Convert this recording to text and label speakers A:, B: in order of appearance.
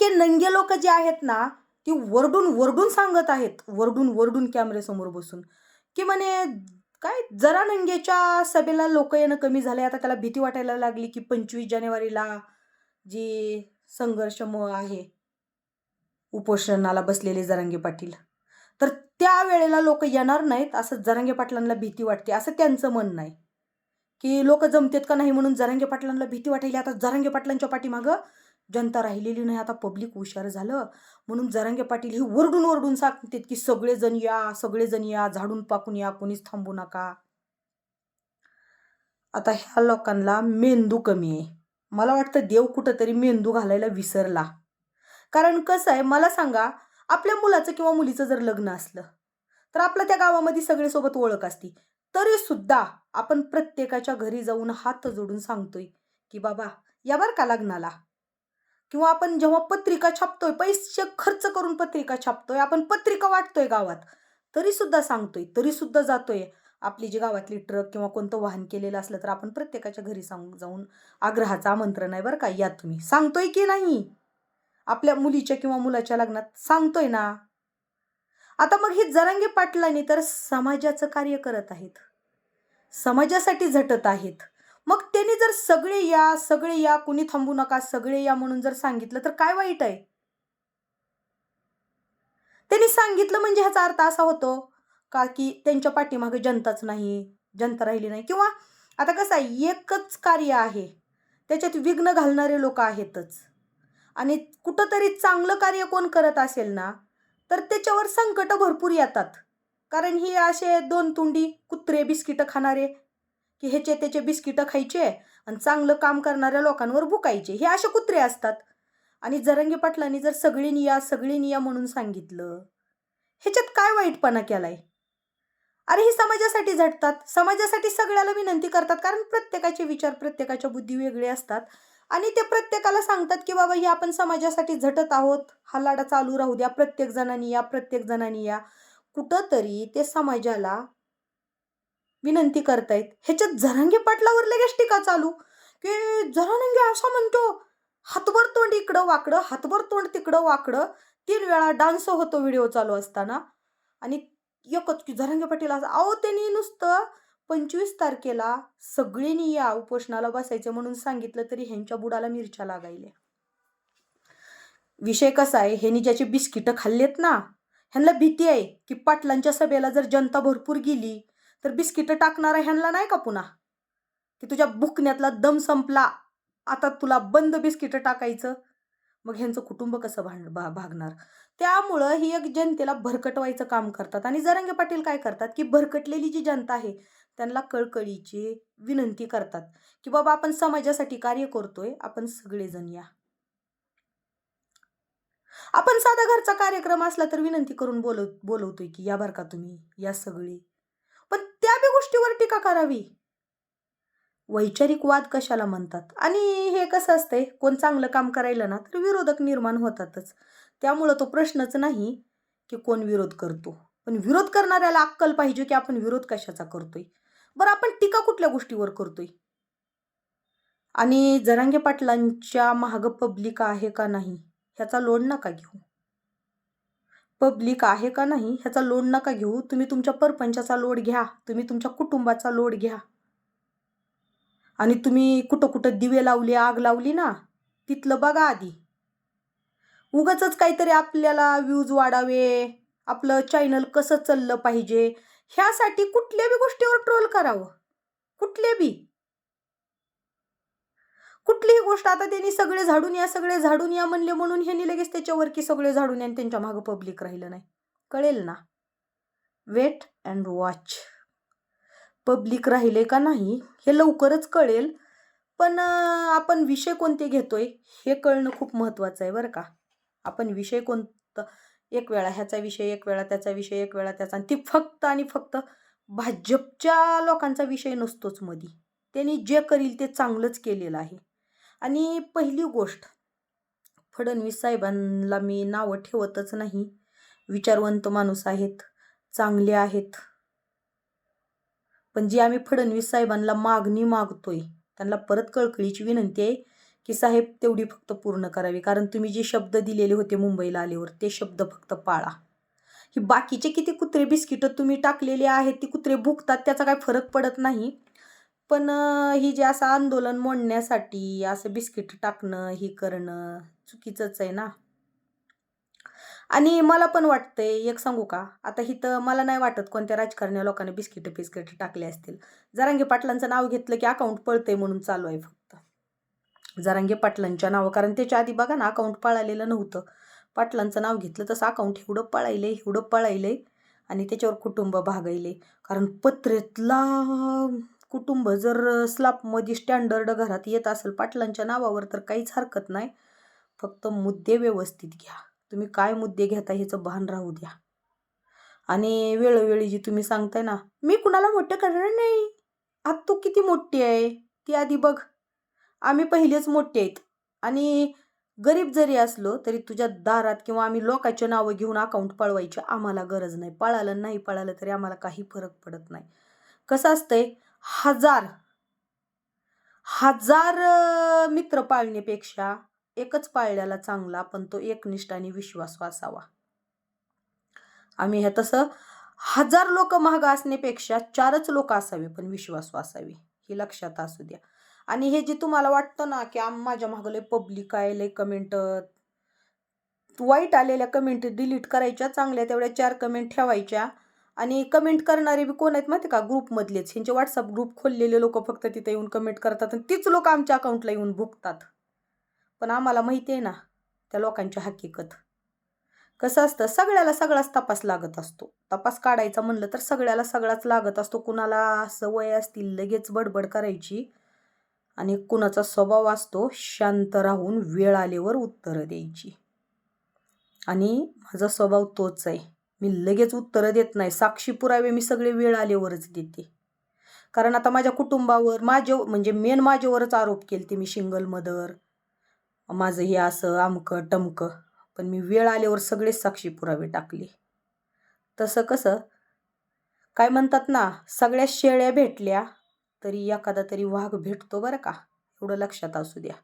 A: अख्खे नंगे लोक जे आहेत ना ती वरडून वरडून सांगत आहेत वरडून वरडून कॅमेऱ्यासमोर बसून. की म्हणे काय जरा नंगेच्या सभेला लोक येणं कमी झाले आता त्याला भीती वाटायला लागली की पंचवीस जानेवारीला जी संघर्ष म आहे उपोषणाला बसलेले जरांगे पाटील तर त्या वेळेला लोक येणार नाहीत असं जरांगे पाटलांना भीती वाटते असं त्यांचं म्हणणं आहे. की लोक जमतेत का नाही म्हणून जरांगे पाटलांना भीती वाटायली आता जरांगे पाटलांच्या पाठीमागं जनता राहिलेली नाही आता पब्लिक हुशार झालं. म्हणून जरांगे पाटील हे वरडून वरडून सांगतात की सगळेजण या सगळेजण या झाडून पाकून या कोणीच थांबू नका. आता ह्या लोकांना मेंदू कमी आहे. मला वाटतं देव कुठंतरी मेंदू घालायला विसरला. कारण कसं आहे मला सांगा आपल्या मुलाचं किंवा मुलीचं जर लग्न असलं तर आपलं त्या गावामध्ये सगळेसोबत ओळख असती. तरी सुद्धा आपण प्रत्येकाच्या घरी जाऊन हात जोडून सांगतोय की बाबा या बरं का लग्नाला? किंवा आपण जेव्हा पत्रिका छापतोय पैसे खर्च करून पत्रिका छापतोय आपण पत्रिका वाटतोय गावात तरी सुद्धा सांगतोय तरी सुद्धा जातोय. आपली जी गावातली ट्रक किंवा कोणतं वाहन केलेलं असलं तर आपण प्रत्येकाच्या घरी सांग जाऊन आग्रहाचं आमंत्रण आहे बरं का या तुम्ही. सांगतोय की नाही? आपल्या मुलीच्या किंवा मुलाच्या लग्नात सांगतोय ना? आता मग हे जरांगे पाटलांनी तर समाजाचं कार्य करत आहेत. समाजासाठी झटत आहेत. मग त्यांनी जर सगळे या सगळे या कुणी थांबू नका सगळे या म्हणून जर सांगितलं तर काय वाईट आहे? त्यांनी सांगितलं म्हणजे ह्याचा अर्थ असा होतो का की त्यांच्या पाठीमागे जनताच नाही जनता राहिली नाही. किंवा आता कसं आहे एकच कार्य आहे त्याच्यात विघ्न घालणारे लोक आहेतच. आणि कुठंतरी चांगलं कार्य कोण करत असेल ना तर त्याच्यावर संकट भरपूर येतात. कारण ही असे दोन तुंडी कुत्रे बिस्किटं खाणारे की ह्याचे त्याचे बिस्किटं खायचे आणि चांगलं काम करणाऱ्या लोकांवर भुकायचे. हे असे कुत्रे असतात. आणि जरंगी पाटलांनी जर सगळी निया सगळी निया म्हणून सांगितलं ह्याच्यात काय वाईटपणा केलाय? अरे ही समाजासाठी झटतात. समाजासाठी सगळ्याला विनंती करतात कारण प्रत्येकाचे विचार प्रत्येकाच्या बुद्धी वेगळे असतात. आणि ते प्रत्येकाला सांगतात की बाबा ही आपण समाजासाठी झटत आहोत. हा लाडा चालू राहू द्या. प्रत्येक जणांनी या प्रत्येक जणांनी या. कुठंतरी ते समाजाला विनंती करतायत. ह्याच्यात झरंगे पाटलावर लगेच टीका चालू. की झरंगे असं म्हणतो हातभर तोंड इकडं वाकडं हातभर तोंड तिकडं वाकडं. तीन वेळा डान्स होतो व्हिडिओ चालू असताना. आणि एकच की झरंगे पाटील असं अहो त्यांनी नुसतं पंचवीस तारखेला सगळ्यांनी या उपोषणाला बसायचं म्हणून सांगितलं तरी ह्यांच्या बुडाला मिरच्या लागायल्या. विषय कसा आहे? ह्यांनी ज्याचे बिस्किटं खाल्लेत ना ह्यांना भीती आहे की पाटलांच्या सभेला जर जनता भरपूर गेली तर बिस्किटं टाकणारा ह्यांना नाही का पुन्हा? की तुझ्या बुकण्यातला दम संपला आता तुला बंद बिस्किटं टाकायचं? मग ह्यांचं कुटुंब कसं भांड भा भागणार? त्यामुळं ही एक जनतेला भरकटवायचं काम करतात. आणि जरंगे पाटील काय करतात की भरकटलेली जी जनता आहे त्यांना कळकळीची विनंती करतात की बाबा आपण समाजासाठी कार्य करतोय आपण सगळेजण या. आपण साधा घरचा कार्यक्रम असला तर विनंती करून बोलव बोलवतोय की या बर का तुम्ही या सगळी. गोष्टीवर टीका करावी? वैचारिक वाद कशाला म्हणतात? आणि हे कसं असतंय? कोण चांगलं काम करायला ना तर विरोधक निर्माण होतातच. त्यामुळं तो प्रश्नच नाही की कोण विरोध करतो. पण विरोध करणाऱ्याला अक्कल पाहिजे की आपण विरोध कशाचा करतोय? बरं आपण टीका कुठल्या गोष्टीवर करतोय? आणि जरांगे पाटलांच्या महाग पब्लिका आहे का नाही ह्याचा लोड नका घेऊ. पब्लिक आहे का नाही ह्याचा लोड नका घेऊ. तुम्ही तुमच्या परपंचाचा लोड घ्या. तुम्ही तुमच्या कुटुंबाचा लोड घ्या. आणि तुम्ही कुठं कुठं दिवे लावले आग लावली ना तिथलं बघा आधी. उगाच काहीतरी आपल्याला व्ह्यूज वाढावे. आपलं चॅनल कसं चाललं पाहिजे ह्यासाठी कुठल्या बी गोष्टीवर ट्रोल करावं. कुठले बी. कुठलीही गोष्ट आता त्यांनी सगळे झाडून या सगळे झाडून या म्हणले म्हणून ह्यांनी लगेच त्याच्यावर की सगळे झाडून या आणि त्यांच्या मागं पब्लिक राहिलं नाही. कळेल ना? वेट अँड वॉच पब्लिक राहिले का नाही हे लवकरच कळेल. पण आपण विषय कोणते घेतोय हे कळणं खूप महत्त्वाचं आहे बरं का. आपण विषय कोणतं एक वेळा ह्याचा विषय एक वेळा त्याचा विषय एक वेळा त्याचा आणि ती फक्त आणि फक्त भाजपच्या लोकांचा विषय नसतोच मधी. त्यांनी जे करील ते चांगलंच केलेलं आहे. आणि पहिली गोष्ट फडणवीस साहेबांना मी नावं ठेवतच नाही. विचारवंत माणूस आहेत चांगले आहेत. पण जी आम्ही फडणवीस साहेबांना मागणी मागतोय त्यांना परत कळकळीची विनंती आहे की साहेब तेवढी फक्त पूर्ण करावी. कारण तुम्ही जे शब्द दिलेले होते मुंबईला आल्यावर ते शब्द फक्त पाळा. ही बाकीचे किती कुत्रे बिस्किटं तुम्ही टाकलेले आहेत ती कुत्रे भुकतात त्याचा काय फरक पडत नाही. पण ही जे असं आंदोलन मोडण्यासाठी असं बिस्किट टाकणं ही करणं चुकीचंच आहे ना. आणि मला पण वाटतंय एक सांगू का? आता हिथं मला नाही वाटत कोणत्या राजकारण्या लोकांनी बिस्किट बिस्किट टाकले असतील. जरांगे पाटलांचं नाव घेतलं की अकाउंट पळतंय म्हणून चालू आहे फक्त. जरांगे पाटलांच्या नावं कारण त्याच्या आधी बघा ना अकाउंट पळालेलं नव्हतं. पाटलांचं नाव घेतलं तसं अकाउंट एवढं पळायले एवढं पळायले आणि त्याच्यावर कुटुंब भागायले कारण पत्रेतला कुटुंब जर स्लापमध्ये स्टँडर्ड घरात येत असेल पाटलांच्या नावावर तर काहीच हरकत नाही. फक्त मुद्दे व्यवस्थित घ्या. तुम्ही काय मुद्दे घेता ह्याचं भान राहू द्या. आणि वेळोवेळी जी तुम्ही सांगताय ना मी कुणाला मोठं करणार नाही. आत तू किती मोठी आहे ती आधी बघ. आम्ही पहिलेच मोठे आहेत. आणि गरीब जरी असलो तरी तुझ्या दारात किंवा आम्ही लोकांचे नावं घेऊन अकाउंट पळवायची आम्हाला गरज नाही. पळालं नाही पळालं तरी आम्हाला काही फरक पडत नाही. कसं असतंय हजार. हजार मित्र पाळण्यापेक्षा एकच पाळल्याला चांगला पण तो एकनिष्ठ आणि विश्वासू असावा. आम्ही हे तसं हजार लोक महाग असण्यापेक्षा चारच लोक असावे पण विश्वासू असावे ही लक्षात असू द्या. आणि हे जे तुम्हाला वाटतं ना की आम माझ्या मागं पब्लिक आहे लय कमेंट वाईट आलेल्या कमेंट डिलीट करायच्या चांगल्या तेवढ्या चार कमेंट ठेवायच्या आणि कमेंट करणारे बी कोण आहेत माहिती का? ग्रुपमधलेच ह्यांचे व्हॉट्सअप ग्रुप खोललेले लोक फक्त तिथे येऊन कमेंट करतात आणि तीच लोक आमच्या अकाउंटला येऊन भुकतात. पण आम्हाला माहिती आहे ना त्या लोकांची हकीकत. कसं असतं सगळ्याला सगळाच तपास लागत असतो. तपास काढायचा म्हणलं तर सगळ्याला सगळाच लागत असतो. कुणाला सवय असतील लगेच बडबड करायची आणि कुणाचा स्वभाव असतो शांत राहून वेळ आल्यावर उत्तरं द्यायची. आणि माझा स्वभाव तोच आहे. मी लगेच उत्तरं देत नाही. साक्षी पुरावे मी सगळे वेळ आल्यावरच देते. कारण आता माझ्या कुटुंबावर माझ्या म्हणजे मेन माझ्यावरच आरोप केले ते मी सिंगल मदर माझं हे असं आमकं टमकं. पण मी वेळ आल्यावर सगळेच साक्षी पुरावे टाकले. तसं कसं? काय म्हणतात ना सगळ्या शेळ्या भेटल्या तरी एखादा तरी वाघ भेटतो बरं का? एवढं लक्षात असू द्या.